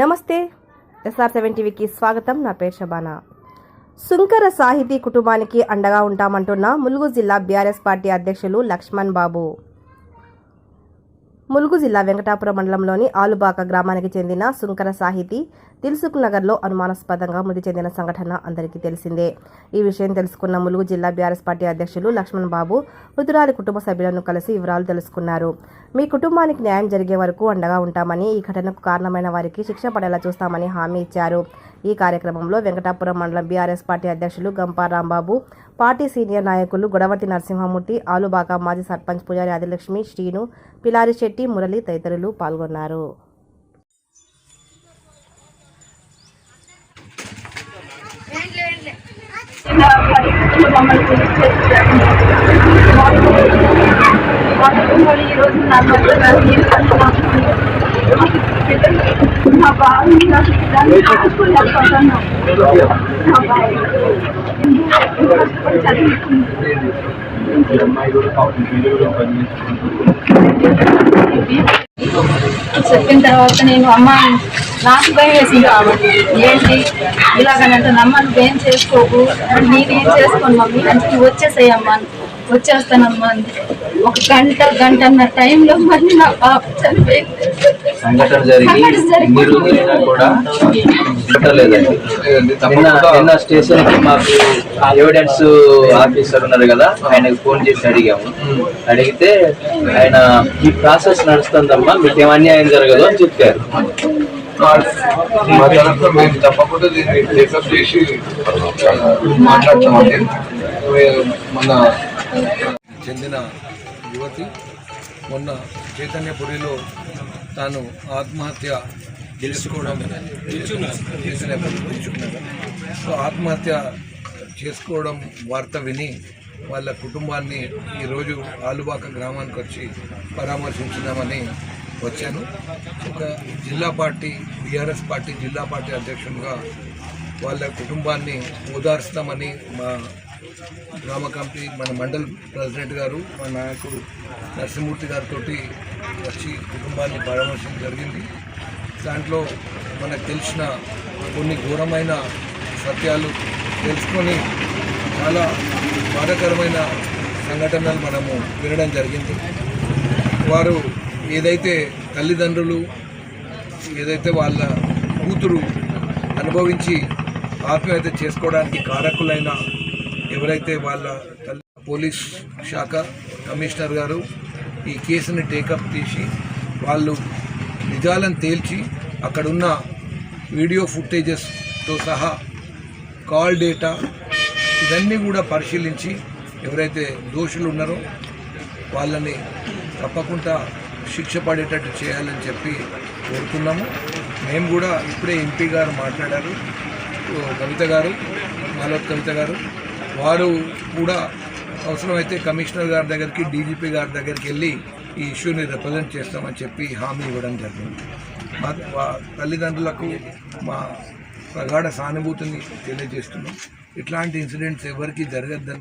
నమస్తే. SR seven టీవీకి స్వాగతం. నా పేరు షబానా సుంకర సాహితీ కుటుంబానికి అండగా ఉంటామంటున్న ములుగు జిల్లా బీఆర్ఎస్ పార్టీ అధ్యక్షులు లక్ష్మణ్ బాబు. ములుగు జిల్లా వెంకటాపురం మండలంలోని ఆలుబాక గ్రామానికి చెందిన సుంకర సాహితి దిల్సుఖ్ నగర్లో అనుమానాస్పదంగా మృతి చెందిన సంఘటన అందరికీ తెలిసిందే. ఈ విషయం తెలుసుకున్న ములుగు జిల్లా బీఆర్ఎస్ పార్టీ అధ్యక్షులు లక్ష్మణ్ బాబు మృతురాలి కుటుంబ సభ్యులను కలిసి వివరాలు తెలుసుకున్నారు. మీ కుటుంబానికి న్యాయం జరిగే వరకు అండగా ఉంటామని ఈ ఘటనకు కారణమైన వారికి శిక్ష పడేలా చూస్తామని హామీ ఇచ్చారు. ఈ కార్యక్రమంలో వెంకటాపురం మండలం బీఆర్ఎస్ పార్టీ అధ్యక్షులు గంపా రాంబాబు పార్టీ సీనియర్ నాయకులు గొడవటి నరసింహమూర్తి ఆలుబాక మాజీ సర్పంచ్ పుజారి ఆదిలక్ష్మి శ్రీను పిలారి శెట్టి మురళి తదితరులు పాల్గొన్నారు. ఈ రోజు నా బావి ఆడుకోలేకపోతాను నా బావి కష్టపడి చెప్పిన తర్వాత నేను అమ్మ నాకు భయం వేసింది కాబట్టి ఏంటి? ఇలాగనంటే అమ్మ నువ్వేం చేసుకోకు? నేనేం చేసుకోను మమ్మీ? అంటే నువ్వు వచ్చేసేయమ్మా. వచ్చేస్తానమ్మా అంది ఒక గంట గంటన్నర టైంలో మళ్ళీ నా పాప చనిపోయింది. సంఘటన జరిగి కూడా? నిన్న స్టేషన్కి మాకు ఎవిడెన్స్ ఆఫీసర్ ఉన్నారు కదా ఆయనకు ఫోన్ చేసి అడిగాము. అడిగితే ఆయన ఈ ప్రాసెస్ నడుస్తుందమ్మా మీకు ఏం అన్యాయం జరగదు అని చెప్పారు. మా తరఫున మేము తప్పకుండా దీన్ని చేసి మన చెందిన యువతి. మొన్న చైతన్యపురిలో తాను ఆత్మహత్య తెలుసుకోవడం సో ఆత్మహత్య చేసుకోవడం వార్త విని వాళ్ళ కుటుంబాన్ని ఈరోజు ఆలుబాక గ్రామానికి వచ్చి పరామర్శించినామని వచ్చాను. ఒక జిల్లా పార్టీ బీఆర్ఎస్ పార్టీ జిల్లా పార్టీ అధ్యక్షునిగా వాళ్ళ కుటుంబాన్ని ఓదార్స్తామని మా గ్రామ కమిటీ మన మండల్ ప్రెసిడెంట్ గారు మా నాయకుడు నరసింహమూర్తి గారితో వచ్చి కుటుంబాన్ని పరామర్శం జరిగింది. దాంట్లో మనకు తెలిసిన కొన్ని ఘోరమైన సత్యాలు తెలుసుకొని చాలా బాధాకరమైన సంఘటనలు మనము వినడం జరిగింది. వారు ఏదైతే తల్లిదండ్రులు ఏదైతే వాళ్ళ కూతురు అనుభవించి ఆత్మహత్య చేసుకోవడానికి కారకులైన ఎవరైతే వాళ్ళ తల్లి పోలీస్ శాఖ కమిషనర్ గారు ఈ కేసుని టేకప్ చేసి వాళ్ళు నిజాలను తేల్చి అక్కడున్న వీడియో ఫుటేజెస్తో సహా కాల్ డేటా ఇవన్నీ కూడా పరిశీలించి ఎవరైతే దోషులు ఉన్నారో వాళ్ళని తప్పకుండా శిక్ష పడేటట్టు చేయాలని చెప్పి కోరుతున్నాము. మేము కూడా ఇప్పుడే ఎంపీ గారు మాట్లాడారు. కవిత గారు మాలో కవిత గారు వారు కూడా అవసరమైతే కమిషనర్ గారి దగ్గరికి డీజీపీ గారి దగ్గరికి వెళ్ళి ఈ ఇష్యూని రిప్రజెంట్ చేస్తామని చెప్పి హామీ ఇవ్వడం జరిగింది. మా తల్లిదండ్రులకు మా ప్రగాఢ సానుభూతిని తెలియజేస్తున్నాం. ఇట్లాంటి ఇన్సిడెంట్స్ ఎవరికి జరగద్దని